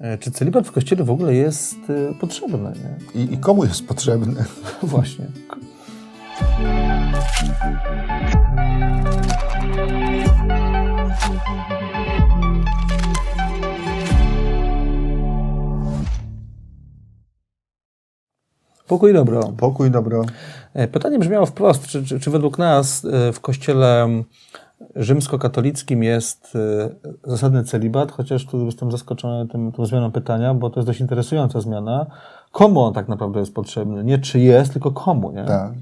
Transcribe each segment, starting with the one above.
e, czy celibat w kościele w ogóle jest e, potrzebny. Nie? I, I komu jest potrzebny? Właśnie. Pokój dobro. Pokój, dobro. E, Pytanie brzmiało wprost, czy, czy, czy według nas w kościele rzymskokatolickim jest e, zasadny celibat, chociaż tu jestem zaskoczony tym, tą zmianą pytania, bo to jest dość interesująca zmiana. Komu on tak naprawdę jest potrzebny? Nie czy jest, tylko komu, nie? Tak.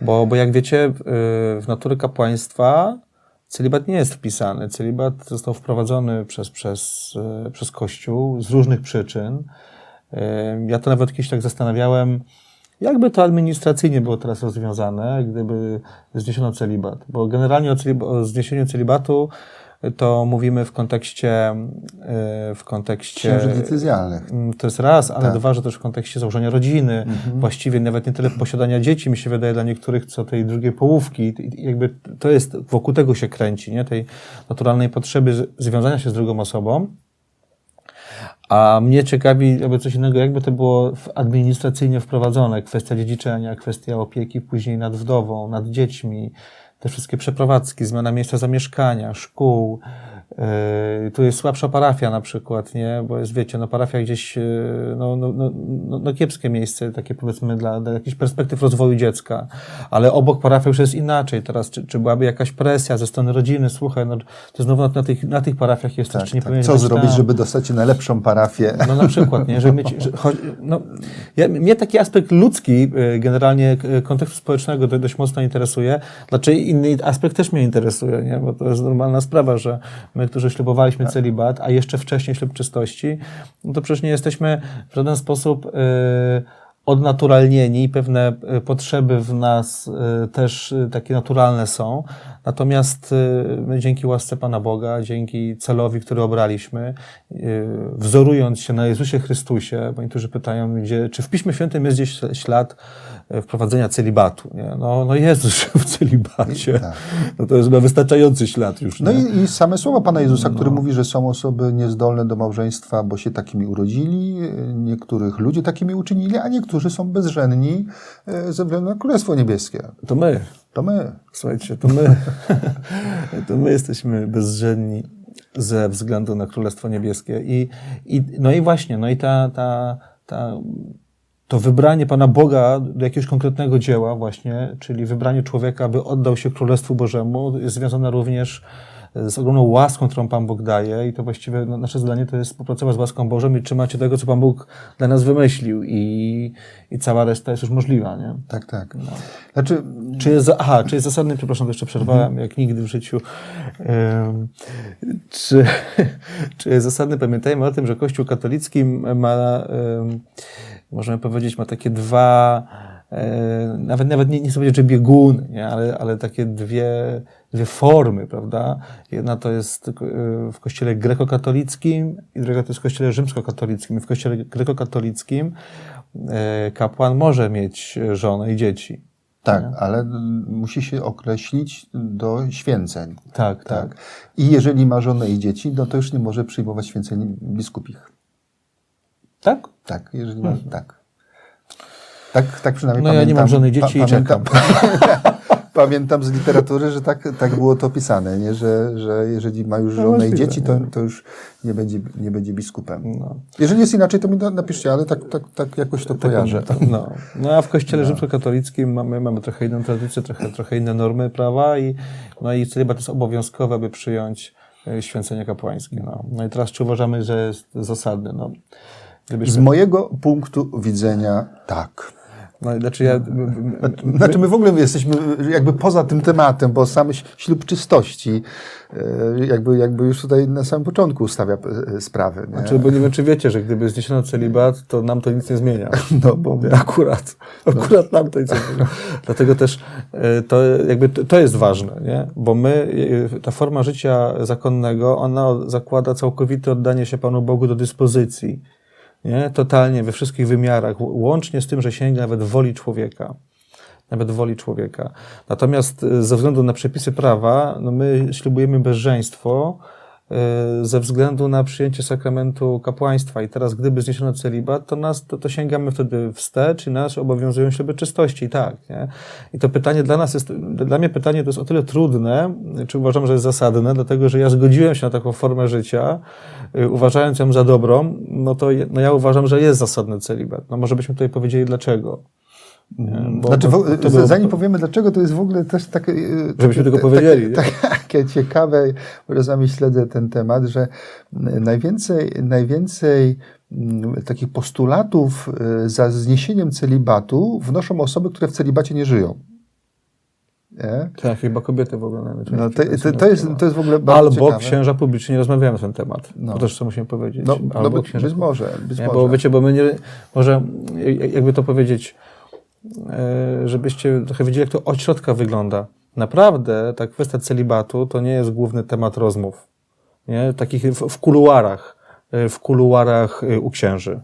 Bo, bo jak wiecie, w- w natury kapłaństwa celibat nie jest wpisany. Celibat został wprowadzony przez, przez, e, przez Kościół z różnych przyczyn. Ja to nawet kiedyś tak zastanawiałem, jakby to administracyjnie było teraz rozwiązane, gdyby zniesiono celibat. Bo generalnie o, celib- o zniesieniu celibatu to mówimy w kontekście, e, w kontekście Księży decyzjalnych. Mm, To jest raz, ale Tak. dwa, że też w kontekście założenia rodziny, Mhm. właściwie nawet nie tyle posiadania dzieci, mi się wydaje dla niektórych, co tej drugiej połówki. I jakby to jest, wokół tego się kręci, nie? tej naturalnej potrzeby związania się z drugą osobą. A mnie ciekawi jakby coś innego, jakby to było administracyjnie wprowadzone, kwestia dziedziczenia, kwestia opieki później nad wdową, nad dziećmi, te wszystkie przeprowadzki, zmiana miejsca zamieszkania, szkół. Yy, tu jest słabsza parafia na przykład, nie? Bo jest, wiecie, no parafia gdzieś, yy, no, no, no, no, no kiepskie miejsce, takie powiedzmy dla, dla jakichś perspektyw rozwoju dziecka, ale obok parafii już jest inaczej. Teraz, czy, czy byłaby jakaś presja ze strony rodziny, słuchaj, no, to znowu na, na, tych, na tych parafiach jest, Tak, czy nie tak. Co zrobić, tam? żeby dostać się na lepszą parafię? No na przykład, nie? Że mieć, że, chodzi- no, ja, mnie taki aspekt ludzki, y, generalnie kontekstu społecznego do- dość mocno interesuje. Znaczy inny aspekt też mnie interesuje, nie? Bo to jest normalna sprawa, że my, którzy ślubowaliśmy Tak. celibat, a jeszcze wcześniej ślub czystości, no to przecież nie jesteśmy w żaden sposób y, odnaturalnieni, pewne y, potrzeby w nas y, też y, takie naturalne są. Natomiast my dzięki łasce Pana Boga, dzięki celowi, który obraliśmy, wzorując się na Jezusie Chrystusie, bo niektórzy pytają, gdzie, czy w Piśmie Świętym jest gdzieś ślad wprowadzenia celibatu. Nie? No, no Jezus w celibacie. Tak. No to jest chyba wystarczający ślad już. No nie? i, i same słowa Pana Jezusa, który mówi, że są osoby niezdolne do małżeństwa, bo się takimi urodzili, niektórych ludzi takimi uczynili, a niektórzy są bezżenni e, ze względu na Królestwo Niebieskie. To my. To my. Słuchajcie, to my, to my jesteśmy bezżenni ze względu na Królestwo Niebieskie. I, i, no i właśnie, no i ta, ta, ta, to wybranie Pana Boga do jakiegoś konkretnego dzieła właśnie, czyli wybranie człowieka, aby oddał się Królestwu Bożemu, jest związane również z ogromną łaską, którą Pan Bóg daje i to właściwie no, nasze zadanie to jest współpracować z łaską Bożą i trzymać się tego, co Pan Bóg dla nas wymyślił i, i cała reszta jest już możliwa, nie? Tak, tak. Znaczy, Czy jest, aha, czy jest zasadny, przepraszam, to jeszcze przerwałem, jak nigdy w życiu. Em, czy, czy jest zasadny, pamiętajmy o tym, że Kościół katolicki ma, em, możemy powiedzieć, ma takie dwa, e, nawet, nawet nie, nie chcę powiedzieć, że bieguny, nie? Ale, ale takie dwie, dwie formy, prawda? Jedna to jest e, w kościele grekokatolickim i druga to jest w kościele rzymskokatolickim. W kościele grekokatolickim e, kapłan może mieć żonę i dzieci. tak, ale mm, musi się określić do święceń. Tak, tak. Tak. I jeżeli ma żonę i dzieci, no to już nie może przyjmować święceń biskupich. Tak? Tak, jeżeli ma, tak. Tak, tak przynajmniej No ja pamiętam. nie mam żony i dzieci i pamiętam, pamiętam z literatury, że tak, tak było to opisane, nie? Że, że jeżeli ma już żonę i No możliwe, dzieci, to, to już nie będzie, nie będzie biskupem. No. Jeżeli jest inaczej, to mi na- napiszcie, ale tak, tak, tak jakoś to kojarzę. No. no a w kościele rzymskokatolickim mamy, mamy trochę inną tradycję, trochę, trochę inne normy prawa i, no i celibat jest obowiązkowy, aby przyjąć e, święcenie kapłańskie. No. no i teraz czy uważamy, że jest zasadny? No, Z gdybyśmy, mojego punktu widzenia tak. No, znaczy ja, Znaczy my w ogóle jesteśmy jakby poza tym tematem, bo sam ślub czystości e, jakby, jakby już tutaj na samym początku ustawia e, sprawy. Nie? Znaczy, bo nie wiem, czy wiecie, że gdyby zniesiono celibat, to nam to nic nie zmienia. No, bo Akurat. Akurat nam to nic nie zmienia. Dlatego też e, to, jakby, to- jest ważne, nie? Bo my, ta forma życia zakonnego, ona zakłada całkowite oddanie się Panu Bogu do dyspozycji. Nie? Totalnie, we wszystkich wymiarach, łącznie z tym, że sięga nawet woli człowieka. Nawet woli człowieka. Natomiast e, ze względu na przepisy prawa, no my ślubujemy bezżeństwo ze względu na przyjęcie sakramentu kapłaństwa. I teraz, gdyby zniesiono celibat, to nas, to, to sięgamy wtedy wstecz i nas obowiązują śluby czystości, tak, nie? I to pytanie dla nas jest, dla mnie pytanie to jest o tyle trudne, czy uważam, że jest zasadne, dlatego, że ja zgodziłem się na taką formę życia, y, uważając ją za dobrą, no to no ja uważam, że jest zasadny celibat. No może byśmy tutaj powiedzieli dlaczego. Nie? Bo- znaczy, w, to było- zanim powiemy dlaczego, to jest w ogóle też takie... e, Żebyśmy tylko powiedzieli? Takie, takie ciekawe, bo czasami śledzę ten temat, że najwięcej, najwięcej mm, takich postulatów e, za zniesieniem celibatu wnoszą osoby, które w celibacie nie żyją. Nie? Tak, chyba kobiety w ogóle najczęściej. No, to, to, to, jest, to jest w ogóle bardzo Albo ciekawe. księża publicznie nie rozmawiają na ten temat. No. To też co musimy powiedzieć. No, Albo no, by, księża być może, być Nie, może. bo wiecie, bo my nie, może jak- jakby to powiedzieć, żebyście trochę wiedzieli, jak to od środka wygląda. Naprawdę ta kwestia celibatu to nie jest główny temat rozmów. Nie? Takich w, w kuluarach, e, w kuluarach e, u księży.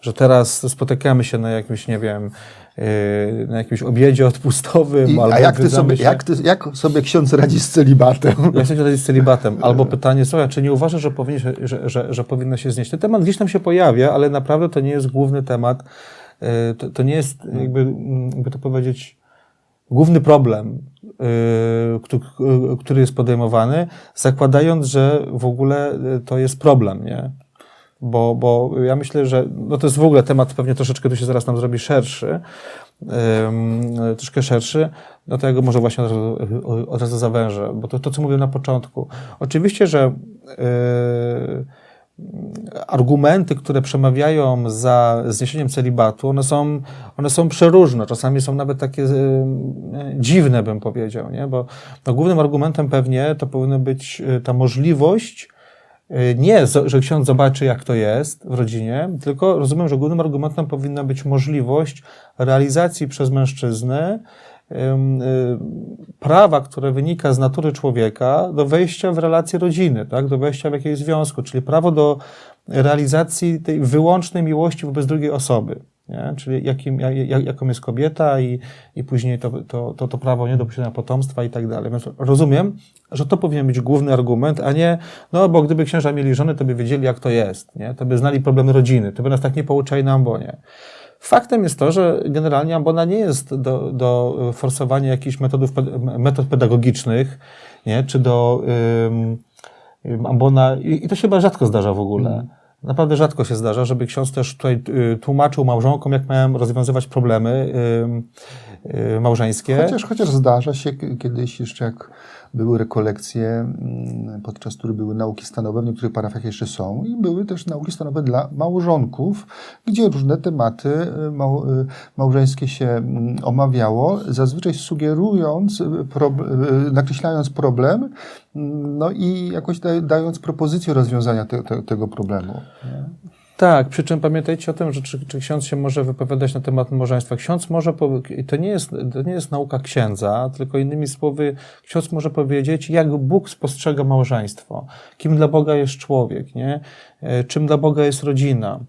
Że teraz spotykamy się na jakimś, nie wiem, e, na jakimś obiedzie odpustowym, I, albo a jak, ty sobie, się. jak, ty, jak sobie ksiądz radzi z celibatem? Jak sobie radzić z celibatem? Albo pytanie, słuchaj, czy nie uważasz, że, powinien, że, że, że powinno się znieść? Ten temat gdzieś tam się pojawia, ale naprawdę to nie jest główny temat. E, To, to nie jest, jakby, mm, jakby to powiedzieć, główny problem, e, któ- który jest podejmowany, zakładając, że w ogóle e, to jest problem, nie? Bo, bo ja myślę, że no to jest w ogóle temat pewnie troszeczkę tu się zaraz nam zrobi szerszy, troszkę szerszy, no to ja go może właśnie od razu, od razu zawężę, bo to, to co mówiłem na początku. Oczywiście, że e, argumenty, które przemawiają za zniesieniem celibatu, one są, one są przeróżne, czasami są nawet takie e, dziwne, bym powiedział, nie? bo no, głównym argumentem pewnie to powinna być e, ta możliwość, e, nie, że ksiądz zobaczy, jak to jest w rodzinie, tylko rozumiem, że głównym argumentem powinna być możliwość realizacji przez mężczyznę prawa, które wynika z natury człowieka do wejścia w relacje rodziny, tak? do wejścia w jakiegoś związku, czyli prawo do realizacji tej wyłącznej miłości wobec drugiej osoby. Nie? Czyli jakim, jak, jak- jaką jest kobieta i, i później to, to, to, to prawo nie do posiadania potomstwa i tak dalej. Więc rozumiem, że to powinien być główny argument, a nie, no bo gdyby księża mieli żony, to by wiedzieli, jak to jest, nie? to by znali problemy rodziny, to by nas tak nie pouczali na ambonie. Faktem jest to, że generalnie ambona nie jest do, do forsowania jakichś metodów, metod pedagogicznych, nie? czy do ym, ym, ambona, i, i to się chyba rzadko zdarza w ogóle. Naprawdę rzadko się zdarza, żeby ksiądz też tutaj y, tłumaczył małżonkom, jak mają rozwiązywać problemy ym, y, małżeńskie. Chociaż, chociaż zdarza się kiedyś jeszcze jak były rekolekcje, mm, podczas których były nauki stanowe, w niektórych parafiach jeszcze są i były też nauki stanowe dla małżonków, gdzie różne tematy y, y, małżeńskie się mm, omawiało, zazwyczaj sugerując, y, y, nakreślając problem, mm, no i jakoś da, dając propozycję rozwiązania te, te, tego problemu. nie? Tak, przy czym pamiętajcie o tym, że czy, czy ksiądz się może wypowiadać na temat małżeństwa. Ksiądz może, to nie, jest, to nie jest nauka księdza, tylko innymi słowy, ksiądz może powiedzieć, jak Bóg spostrzega małżeństwo, kim dla Boga jest człowiek, nie? E, czym dla Boga jest rodzina,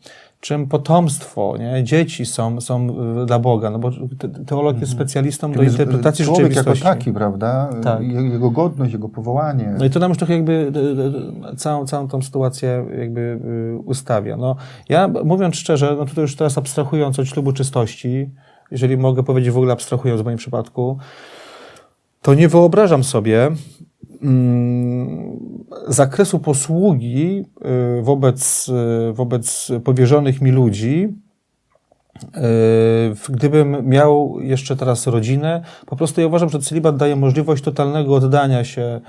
czym potomstwo, nie? dzieci są, są y, dla Boga, no bo te- teolog jest specjalistą do interpretacji Człowiek jako rzeczywistości. taki, prawda? Tak. Je- Jego godność, jego powołanie. No i to nam już trochę jakby y, y, całą, całą tą sytuację jakby ustawia. No, ja mówiąc szczerze, no tutaj już teraz abstrahując od ślubu czystości, jeżeli mogę powiedzieć w ogóle abstrahując w moim przypadku, to nie wyobrażam sobie zakresu posługi y, wobec, y, wobec powierzonych mi ludzi, Yy, Gdybym miał jeszcze teraz rodzinę, po prostu ja uważam, że celibat daje możliwość totalnego oddania się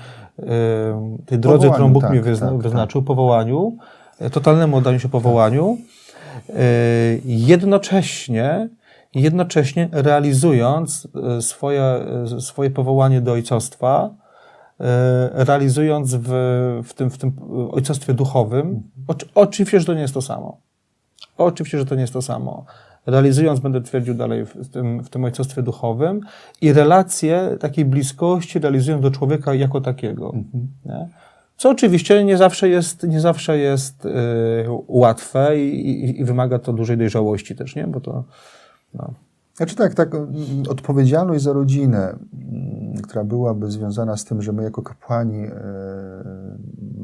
tej drodze, Powołaniu, którą Bóg tak, mi wyzna, tak, wyznaczył, powołaniu, yy, totalnemu oddaniu się powołaniu, jednocześnie, jednocześnie realizując swoje, swoje powołanie do ojcostwa, realizując w, w, tym, w tym ojcostwie duchowym. Oczy, oczywiście, że to nie jest to samo. Oczywiście, że to nie jest to samo. Realizując, będę twierdził dalej w tym, w tym ojcostwie duchowym i relacje takiej bliskości realizując do człowieka jako takiego. Nie? Co oczywiście nie zawsze jest, nie zawsze jest y, łatwe i, i, i wymaga to dużej dojrzałości też, nie? Bo to, no. Znaczy tak, tak, mm, odpowiedzialność za rodzinę, mm, która byłaby związana z tym, że my jako kapłani e,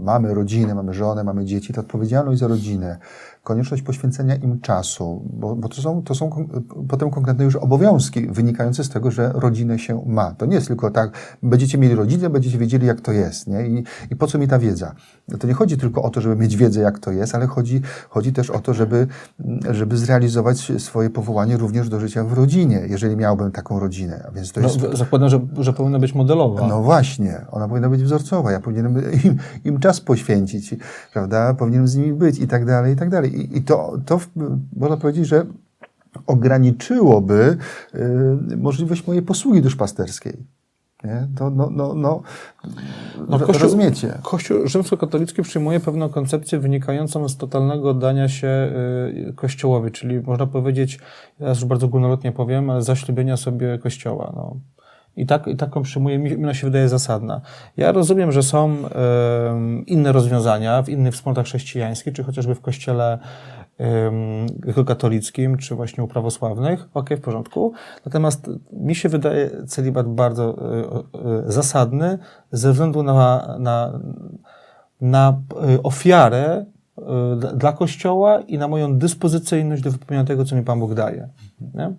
mamy rodzinę, mamy żonę, mamy dzieci, to odpowiedzialność za rodzinę, konieczność poświęcenia im czasu, bo, bo to, są, to są potem konkretne już obowiązki wynikające z tego, że rodzinę się ma. To nie jest tylko tak, będziecie mieli rodzinę, będziecie wiedzieli, jak to jest. Nie? I, I po co mi ta wiedza? To nie chodzi tylko o to, żeby mieć wiedzę, jak to jest, ale chodzi, chodzi też o to, żeby, żeby zrealizować swoje powołanie również do życia w rodzinie, jeżeli miałbym taką rodzinę. A więc to No, jest zakładam, że, że powinna być modelowa. no właśnie, ona powinna być wzorcowa, ja powinienem im, im czas poświęcić, prawda? Powinienem z nimi być i tak dalej, i tak dalej. I, i to, to w- można powiedzieć, że ograniczyłoby y, możliwość mojej posługi duszpasterskiej. Nie? To, no, no, no, No, Kościół- rozumiecie. Kościół rzymskokatolicki przyjmuje pewną koncepcję wynikającą z totalnego oddania się y, Kościołowi, czyli można powiedzieć, ja już bardzo górnolotnie powiem, ale zaślubienia sobie Kościoła. No. I, tak, I taką przyjmuje, mi, się wydaje zasadna. Ja rozumiem, że są em, inne rozwiązania w innych wspólnotach chrześcijańskich, czy chociażby w Kościele um, katolickim, czy właśnie u prawosławnych. Okej, w porządku. Natomiast mi się wydaje celibat bardzo y, y, zasadny ze względu na, na, na y, ofiarę y, dla- Kościoła i na moją dyspozycyjność do wypełniania tego, co mi Pan Bóg daje. Nie?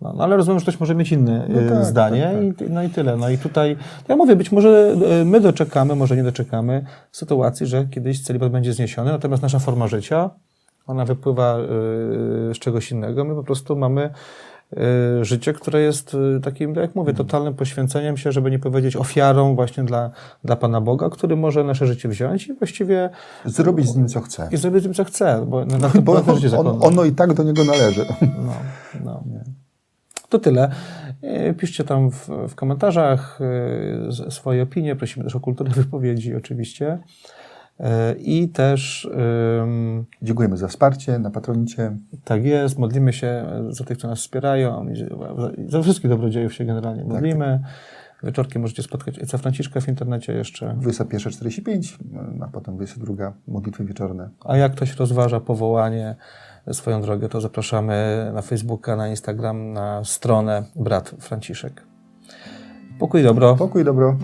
No, no ale rozumiem, że ktoś może mieć inne No y, tak, zdanie tak, I, no i tyle. No i tutaj, ja mówię, być może y, my doczekamy, może nie doczekamy sytuacji, że kiedyś celibat będzie zniesiony, natomiast nasza forma życia, ona wypływa y, z czegoś innego. My po prostu mamy życie, które jest takim, tak jak mówię, totalnym poświęceniem się, żeby nie powiedzieć ofiarą właśnie dla, dla Pana Boga, który może nasze życie wziąć i właściwie Zrobić z nim, co chce. i zrobić tym, co chce, bo tym Bo polega życie on, zakonne. ono i tak do niego należy. No, no. To tyle. E, Piszcie tam w, w komentarzach e, swoje opinie. Prosimy też o kulturę wypowiedzi, oczywiście. E, I też Dziękujemy za wsparcie na patronicie. tak jest, modlimy się za tych, co nas wspierają, za- wszystkich dobrodziejów się generalnie modlimy. Wieczorkiem możecie spotkać ojca Franciszka w internecie jeszcze. 21.45, a potem 22 modlitwy wieczorne. A jak ktoś rozważa powołanie, swoją drogę, to zapraszamy na Facebooka, na Instagram, na stronę Brat Franciszek. Pokój dobro. Pokój, dobro.